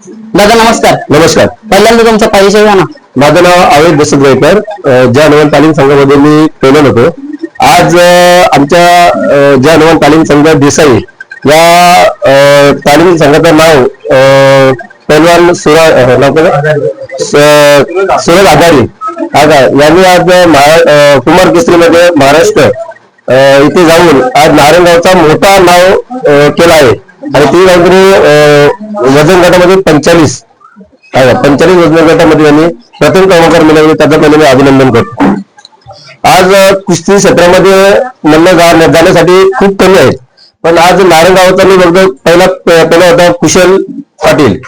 दादा नमस्कार. नमस्कार. पहिल्यांदा तुमचा परिचय द्या ना. माझं नाव अवेद बसत गायकर ज्या हनुमान तालीम संघामध्ये मी ट्रेनर होतो. आज आमच्या ज्या हनुमान तालीम संघ देसाई या तालीम संघाचं नाव पैलवान सुरा अं, नाव काय? स- सुरज आघाडी. आगा यांनी आज कुमार केसरीमध्ये महाराष्ट्र इथे जाऊन आज नारायणगावचा मोठा नाव केला आहे. आणि ती काहीतरी अं, वजन गटामध्ये पंचेचाळीस. पंचेचाळीस वजन गटामध्ये त्यांनी प्रथम क्रमांक मिळवले त्याचं पहिले मी अभिनंदन करतो. आज कुस्ती क्षेत्रामध्ये म्हणलं जाण्यासाठी खूप कमी आहेत. पण आज नारायणगावचा मी बघतो पहिला पहिला होता कुशल पाटील.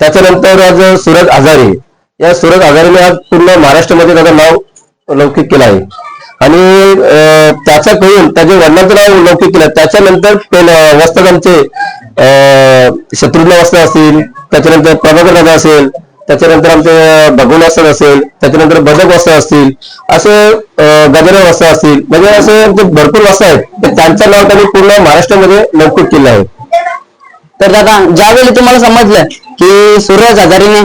त्याच्यानंतर आज सूरज आजारे. या सूरज आजारेने आज पूर्ण महाराष्ट्रामध्ये त्याचं नाव लौकिक केलं आहे. आणि अं, त्याचा कळून त्याच्या वडिलांचं नाव लौकिक केलं. त्याच्यानंतर वस्तकांचे वस्तात आमचे शत्रुघ्न वस्त्र असतील त्याच्यानंतर प्रभाकर दादा असेल त्याच्यानंतर आमचे भगवान वस्त्र असेल त्याच्यानंतर बदक वस्त्र असतील असे गजानन वस्त्र असतील म्हणजे असे आमचे भरपूर वस्त्र आहेत तर त्यांचं नाव त्यांनी पूर्ण महाराष्ट्रामध्ये लौकिक केलं आहे. तर दादा ज्यावेळी तुम्हाला समजलं की सूरज हजारीने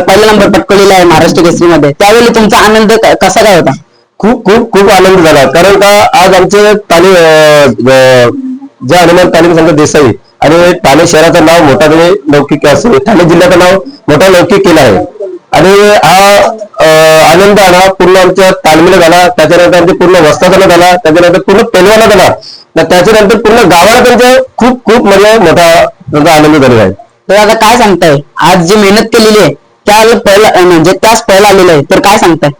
पहिला नंबर पटकवलेला आहे महाराष्ट्र केसरीमध्ये त्यावेळी तुमचा आनंद कसा काय होता? खूप खूप खूप आनंद झाला कारण का आज आमचे तालीम जे हनुमान तालीम संघ देसाई आणि ठाणे शहराचं नाव मोठा लौकिक असेल ठाणे जिल्ह्याचं नाव मोठा लौकिक केलं आहे. आणि हा आनंद आला पूर्ण आमच्या तालमीला झाला त्याच्यानंतर आमच्या पूर्ण वस्तादाला झाला त्याच्यानंतर पूर्ण पेलवाला झाला. तर त्याच्यानंतर पूर्ण गावाला त्यांचा खूप खूप म्हणजे मोठा त्यांचा आनंद झालेला आहे. तर दादा काय सांगताय? आज जी मेहनत केलेली आहे त्या पहिला म्हणजे त्याच पहिला आलेलं आहे. तर काय सांगताय?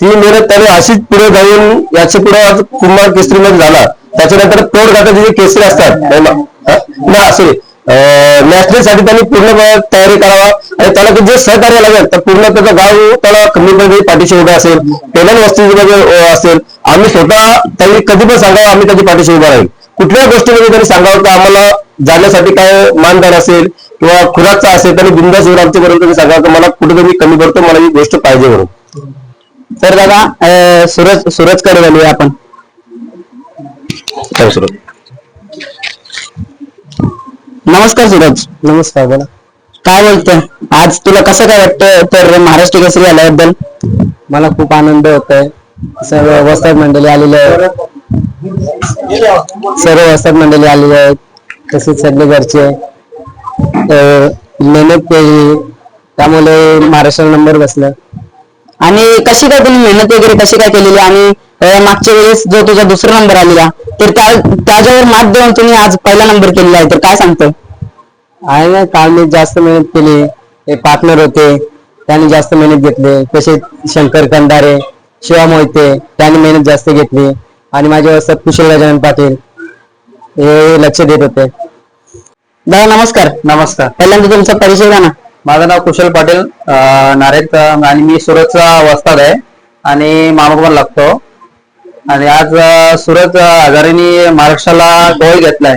ती मेहनत त्याने अशीच पुढे जाऊन याच्यापुढे कुंभार केसरीमध्ये झाला. त्याच्यानंतर तोड घाटाचे जे केसरी असतात ना असे नॅशनलसाठी त्यांनी पूर्ण तयारी करावा आणि त्याला जे सहकार्य लागेल तर पूर्ण त्याचं गाव त्याला कमीमध्ये पाठीशी उभं असेल पेलन वस्तीमध्ये असेल. आम्ही स्वतः त्यांनी कधी पण सांगावं आम्ही त्याची पाठीशी उभा राहील. कुठल्याही गोष्टीमध्ये त्यांनी सांगावं की आम्हाला जाण्यासाठी काय मानधन असेल किंवा खुराकचा असेल त्यांनी बिंदास येऊन आमच्यापर्यंत त्यांनी सांगावं की मला कुठेतरी कमी पडतो मला ही गोष्ट पाहिजे म्हणून. तर दादा सूरज सूरजकडे बोलूया आपण. काय सुरू नमस्कार सूरज. नमस्कार बोला. काय बोलतोय आज तुला कसं काय वाटतं तर महाराष्ट्र केसरी आल्याबद्दल? मला खूप आनंद होत आहे सर्व वस्ताद मंडळी आलेले आहेत. सर्व वस्ताद मंडळी आलेले आहेत. तसेच सगळे घरचे अं, मेहनत केली त्यामुळे महाराष्ट्र नंबर बसला. आणि कशी काय तुम्ही मेहनत वगैरे कशी काय केलेली? आणि अं, मागच्या वेळेस जो तुझा दुसरा नंबर आलेला तर त्या त्याच्यावर मात देऊन तुम्ही आज पहिला नंबर केलेला आहे तर काय सांगतोय? आहे ना काल मी जास्त मेहनत केली हे पार्टनर होते त्यांनी जास्त मेहनत घेतली तसेच शंकर कंदारे शिवा मोहिते त्यांनी मेहनत जास्त घेतली आणि माझ्या व्यवस्था कुशल गजानन पाटील हे लक्ष देत होते. दादा नमस्कार. नमस्कार. पहिल्यांदा तुमचा परिचय द्या ना. माझं नाव कुशल पाटील नारेत आणि मी सुरतचा वस्ताद आहे आणि मामाकुमार लागतो. आणि आज सुरज सुरत हजारेनी महाराष्ट्राला गोळ घेतलाय.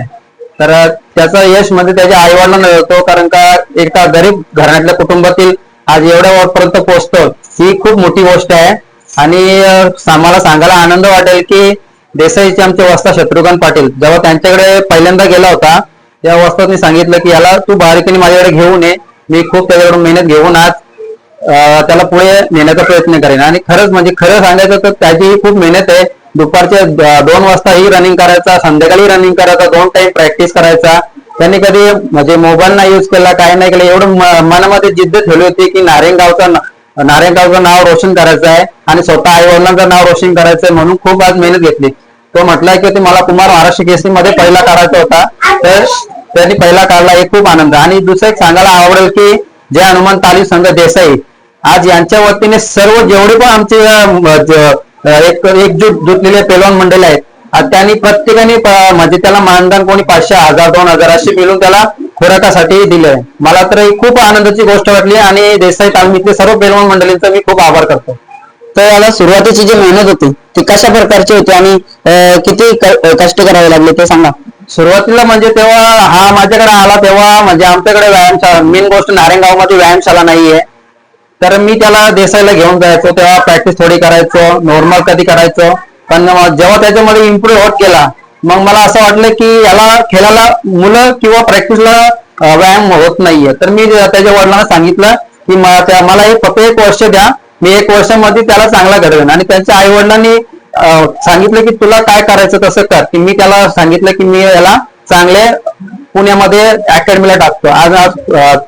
तर त्याचं यश म्हणजे त्याच्या आई वडिलांना मिळतो कारण का एका गरीब घराण्यातल्या कुटुंबातील आज एवढ्या वरपर्यंत पोहोचतो ही खूप मोठी गोष्ट आहे. आणि आम्हाला सांगायला आनंद वाटेल की देसाईचे आमचे वस्ता शत्रुघ्न पाटील जेव्हा त्यांच्याकडे पहिल्यांदा गेला होता त्या वस्तादने सांगितलं की याला तू बारीकीने माझ्याकडे घेऊन ये मी खूप त्याच्याकडून मेहनत घेऊन आज त्याला पुढे नेण्याचा प्रयत्न करेन. आणि खरंच म्हणजे खरं सांगायचं तर त्याची खूप मेहनत आहे. दुपारच्या दोन वाजता ही रनिंग करायचा संध्याकाळी रनिंग करायचा दोन टाइम प्रॅक्टिस करायचा. त्यांनी कधी म्हणजे मोबाईल नाही युज केला काय नाही केलं एवढं मनामध्ये जिद्द ठेवली होती की नारेंगावचं नारेंगावचं नारायणगावचं नाव रोशन करायचं आहे आणि स्वतः आई वडिलांचं नाव रोशन करायचं आहे म्हणून खूप आज मेहनत घेतली. तो म्हटलाय की ते मला कुमार महाराष्ट्र केसरी मध्ये पहिला काढायचा होता तर त्यांनी पहिला काढला हे खूप आनंद. आणि दुसरं एक सांगायला आवडेल की जय हनुमान तालीम संघ देसाई. आज यांच्या वतीने सर्व जेवढे पण आमचे एक एकजूट जुटलेले पेलवान मंडळ आहेत. त्यांनी प्रत्येकाने म्हणजे त्याला मानधन कोणी पाचशे हजार दोन हजार असे मिळून त्याला खोराकासाठी दिलंय. मला तर ही खूप आनंदाची गोष्ट वाटली आणि देसाई तालमीतले सर्व पेलवान मंडळींचा मी खूप आभार करतो. तर याला सुरुवातीची जी मेहनत होती ती कशा प्रकारची होती आणि किती कष्ट करावे लागले ते सांगा. सुरुवातीला म्हणजे तेव्हा हा माझ्याकडे आला तेव्हा म्हणजे आमच्याकडे व्यायामशाळा मेन गोष्ट नारायणगावमध्ये व्यायामशाळा नाहीये. तर मी त्याला देसाईला घेऊन जायचो तेव्हा प्रॅक्टिस थोडी करायचो नॉर्मल कधी करायचो. पण जेव्हा त्याच्यामध्ये इम्प्रूव्ह होत गेला मग मला असं वाटलं की याला खेळायला मुलं किंवा प्रॅक्टिसला व्यायाम होत नाहीये. तर मी त्याच्या वडिलांना सांगितलं की मला हे फक्त एक वर्ष द्या. मी एक वर्षामध्ये त्याला चांगला घडवेन. आणि त्यांच्या आई वडिलांनी सांगितलं की तुला काय करायचं तसं कर. की मी त्याला सांगितलं की मी याला चांगले पुण्यामध्ये अकॅडमीला टाकतो. आज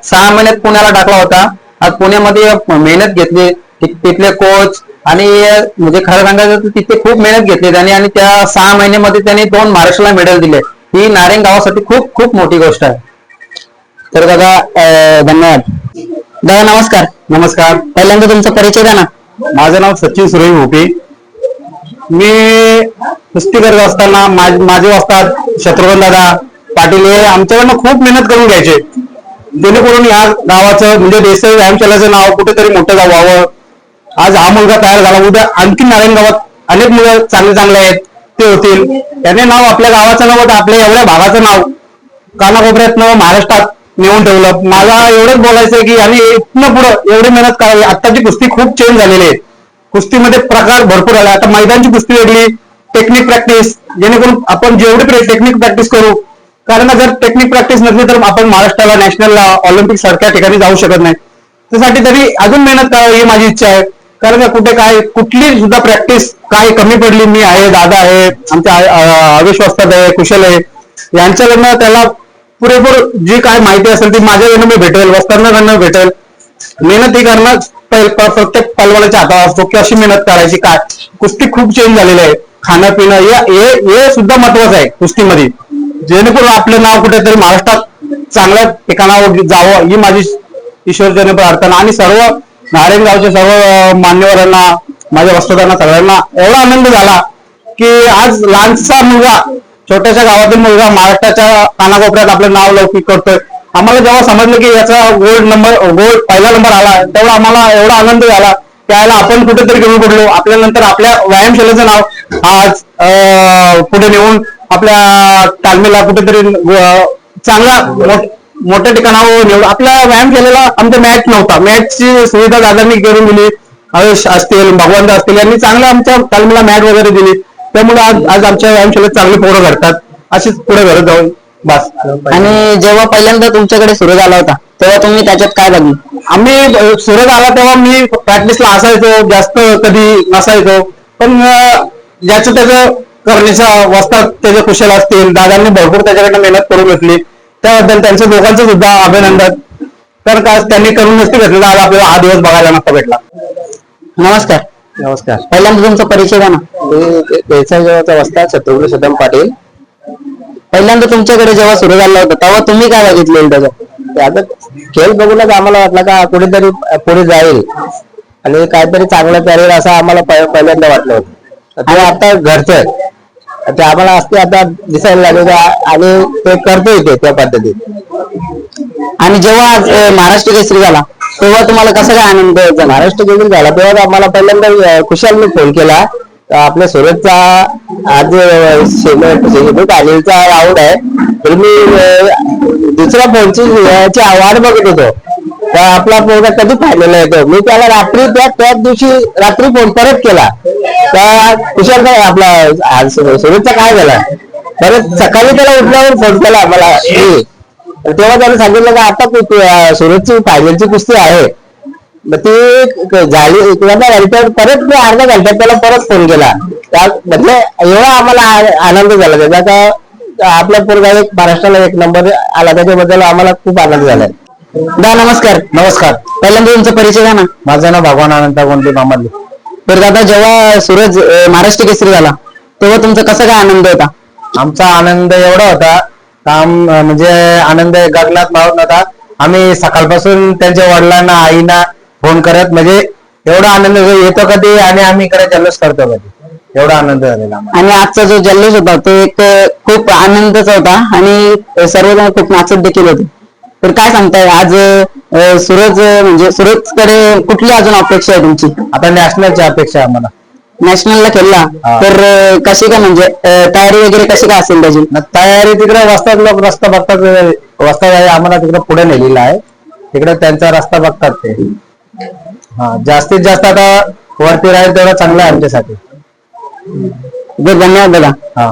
सहा महिन्यात पुण्याला टाकला होता. आज पुण्यामध्ये मेहनत घेतली तिथले कोच आणि म्हणजे खरं सांगायचं तर तिथे खूप मेहनत घेतली त्यांनी आणि त्या सहा महिन्यामध्ये त्यांनी दोन महाराष्ट्राला मेडल दिले. ही नारायण गावासाठी खूप खूप मोठी गोष्ट आहे. तर दादा धन्यवाद. दादा नमस्कार. नमस्कार. पहिल्यांदा तुमचा परिचय द्या ना. माझं नाव सचिन सुरई भोपी. मी कुस्ती करत असताना माझ- वस्ताद शत्रुघ्न दादा पाटील हे आमच्याकडनं खूप मेहनत करून घ्यायचे. जेणेकरून या गावाचं म्हणजे देसाई व्यायामशालाचं नाव कुठेतरी मोठं गाव व्हावं. आज हा मुलगा तयार झाला. उद्या आणखी नारायण गावात अनेक मुलं चांगले चांगले आहेत ते होतील. त्याने नाव आपल्या गावाचं नाव तर आपल्या एवढ्या भागाचं नाव कानाकोपऱ्यातनं महाराष्ट्रात नेऊन ठेवलं. मला एवढंच बोलायचं आहे की आणि इथनं पुढं एवढी मेहनत करावी. आत्ताची कुस्ती खूप चेंज झालेली आहे. कुस्तीमध्ये प्रकार भरपूर आला. आता मैदानची कुस्ती वेगळी टेक्निक प्रॅक्टिस जेणेकरून आपण जेवढी टेक्निक प्रॅक्टिस करू कारण जर टेक्निक प्रॅक्टिस नसली तर आपण महाराष्ट्राला नॅशनलला ऑलिम्पिक सारख्या ठिकाणी जाऊ शकत नाही. त्यासाठी तरी अजून मेहनत करावी ही माझी इच्छा आहे. कारण कुठे काय कुठली सुद्धा प्रॅक्टिस काय कमी पडली मी आहे दादा आहे आमच्या अविश्वासात आहे कुशल आहे यांच्याकडनं त्याला पुरेपूर जी काय माहिती असेल ती माझ्याकडनं मी भेटेल वस्तांकडनं भेटेल. मेहनत ही करणं प्रत्येक पलवानाच्या हातावर असतो की अशी मेहनत करायची काय. कुस्ती खूप चेंज झालेली आहे. खाणं पिणं हे हे सुद्धा महत्वाचं आहे कुस्तीमध्ये. जेणेकरून आपलं नाव कुठेतरी महाराष्ट्रात चांगल्या ठिकाणावर जावं ही माझी ईश्वरचरणी प्रार्थना. आणि सर्व नारायण गावच्या सर्व मान्यवरांना माझ्या वस्तादांना सगळ्यांना एवढा आनंद झाला की आज लहानसा मुलगा छोट्याशा गावातील मुलगा महाराष्ट्राच्या कानाकोपऱ्यात आपलं नाव लौकिक करतोय. आम्हाला जेव्हा समजलं की याचा गोल्ड नंबर गोल्ड पहिला नंबर आला तेव्हा आम्हाला एवढा आनंद झाला त्याला आपण कुठेतरी कमी पडलो आपल्या नंतर आपल्या व्यायामशालेचं नाव आज पुढे नेऊन आपल्या तालमीला कुठेतरी चांगला मोठ- मोठ्या ठिकाणावर निवड आपल्या व्यायामशालेला आमचा मॅच नव्हता. मॅचची सुविधा दादांनी करून दिली. आयुष असतील भगवंत असतील यांनी चांगलं आमच्या तालमीला मॅट वगैरे दिली. त्यामुळे आज आज आमच्या व्यायामशाळेत चांगली पोरं घडतात. अशीच पुढे घडत जाऊ बस. आणि जेव्हा पहिल्यांदा तुमच्याकडे सुरू झाला होता तेव्हा तुम्ही त्याच्यात काय बघितलं? आम्ही अ, सुरत आला तेव्हा मी प्रॅक्टिसला असायचो जास्त कधी नसायचो. पण ज्याचं त्याचं करण्याचा वस्तात त्याचे कुशल असतील दादांनी भरपूर त्याच्याकडनं मेहनत करून घेतली. त्याबद्दल त्यांच्या दोघांचं सुद्धा अभिनंदन. तर का त्यांनी करून नसते घेतलेला आज आपल्याला हा दिवस बघायला नसता भेटला. नमस्कार. नमस्कार. पहिल्यांदा तुमचा परिचय द्या ना. जवळचा वस्ता शत्रुघ्न सुदाम पाटील. पहिल्यांदा तुमच्याकडे जेव्हा सुरू झाला होता तेव्हा तुम्ही काय बघितलेलं त्याच्यात आता खेळ बघूनच आम्हाला वाटलं का कुठेतरी पुढे जाईल. आणि काहीतरी चांगलं करेल असं आम्हाला पहि- पहिल्यांदा वाटलं होतं. आणि आता घरचं आहे. ते आम्हाला असते आता दिसायला लागले आणि ते करतोय ते त्या पद्धतीत. आणि जेव्हा आज महाराष्ट्र केसरी झाला तेव्हा तुम्हाला कसा काय आनंद झाला महाराष्ट्र केसरी झाला तेव्हा आम्हाला पहिल्यांदा खुशालने फोन केला. आपल्या सुरतचा आज अं, अनिलचा राऊंड आहे. तर मी दुसऱ्या फोनची याची वाट बघत होतो. तर आपला पोरगा कधी फायनल येतो मी त्याला रात्री त्या त्याच दिवशी रात्री फोन परत केला. त्या कुशाल काय आपला सुरेशचा काय झाला? परत सकाळी त्याला उठल्यावर फोन केला मला तेव्हा त्याने सांगितलं का आता कु- सुरतची फायनलची कुस्ती आहे. मग ती झाली किंवा परत मी अर्धा घंट्यात त्याला परत फोन केला. त्या म्हणजे एवढा आम्हाला आनंद झाला. त्याचा का आपला पोरगा एक महाराष्ट्राला एक नंबर आला. त्याच्याबद्दल आम्हाला खूप आनंद झालाय. दा नमस्कार. नमस्कार. पहिल्यांदा तुमचा परिचय द्या ना. माझं नाव भगवान अनंत गोंडे मामल्ली. तर दादा जेव्हा सूरज अं, महाराष्ट्र केसरी झाला तेव्हा तुमचा कसा काय आनंद होता? आमचा आनंद एवढा होता का आम- म्हणजे आनंद गगनात मावत नव्हता आम्ही सकाळपासून त्यांच्या वडिलांना आईना फोन करत म्हणजे एवढा आनंद येतो कधी आणि आम्ही इकडे जल्लोष करतो कधी. एवढा आनंद झालेला आम्हाला. आणि आजचा जो जल्लोष होता तो एक अं, खूप आनंदाचा होता आणि सर्वजण खूप नाचत देखील होते. तर काय सांगताय? आज अं, सूरज अं, म्हणजे सूरजकडे कुठली अजून अपेक्षा आहे तुमची? आता नॅशनलची अपेक्षा आहे आम्हाला. नॅशनलला खेळला. हा. तर अं, कशी काय म्हणजे अं, तयारी वगैरे कशी काय असेल त्याची? न तयारी तिकडे वस्तात लोक रस्ता बघतात वस्तात आहे आम्हाला तिकडे पुढे नेलेला आहे. तिकडे त्यांचा रस्ता बघतात ते. हा जास्तीत जास्त आता वरती राहील तेवढं चांगलं आहे आमच्यासाठी. धन्यवाद दादा. हा.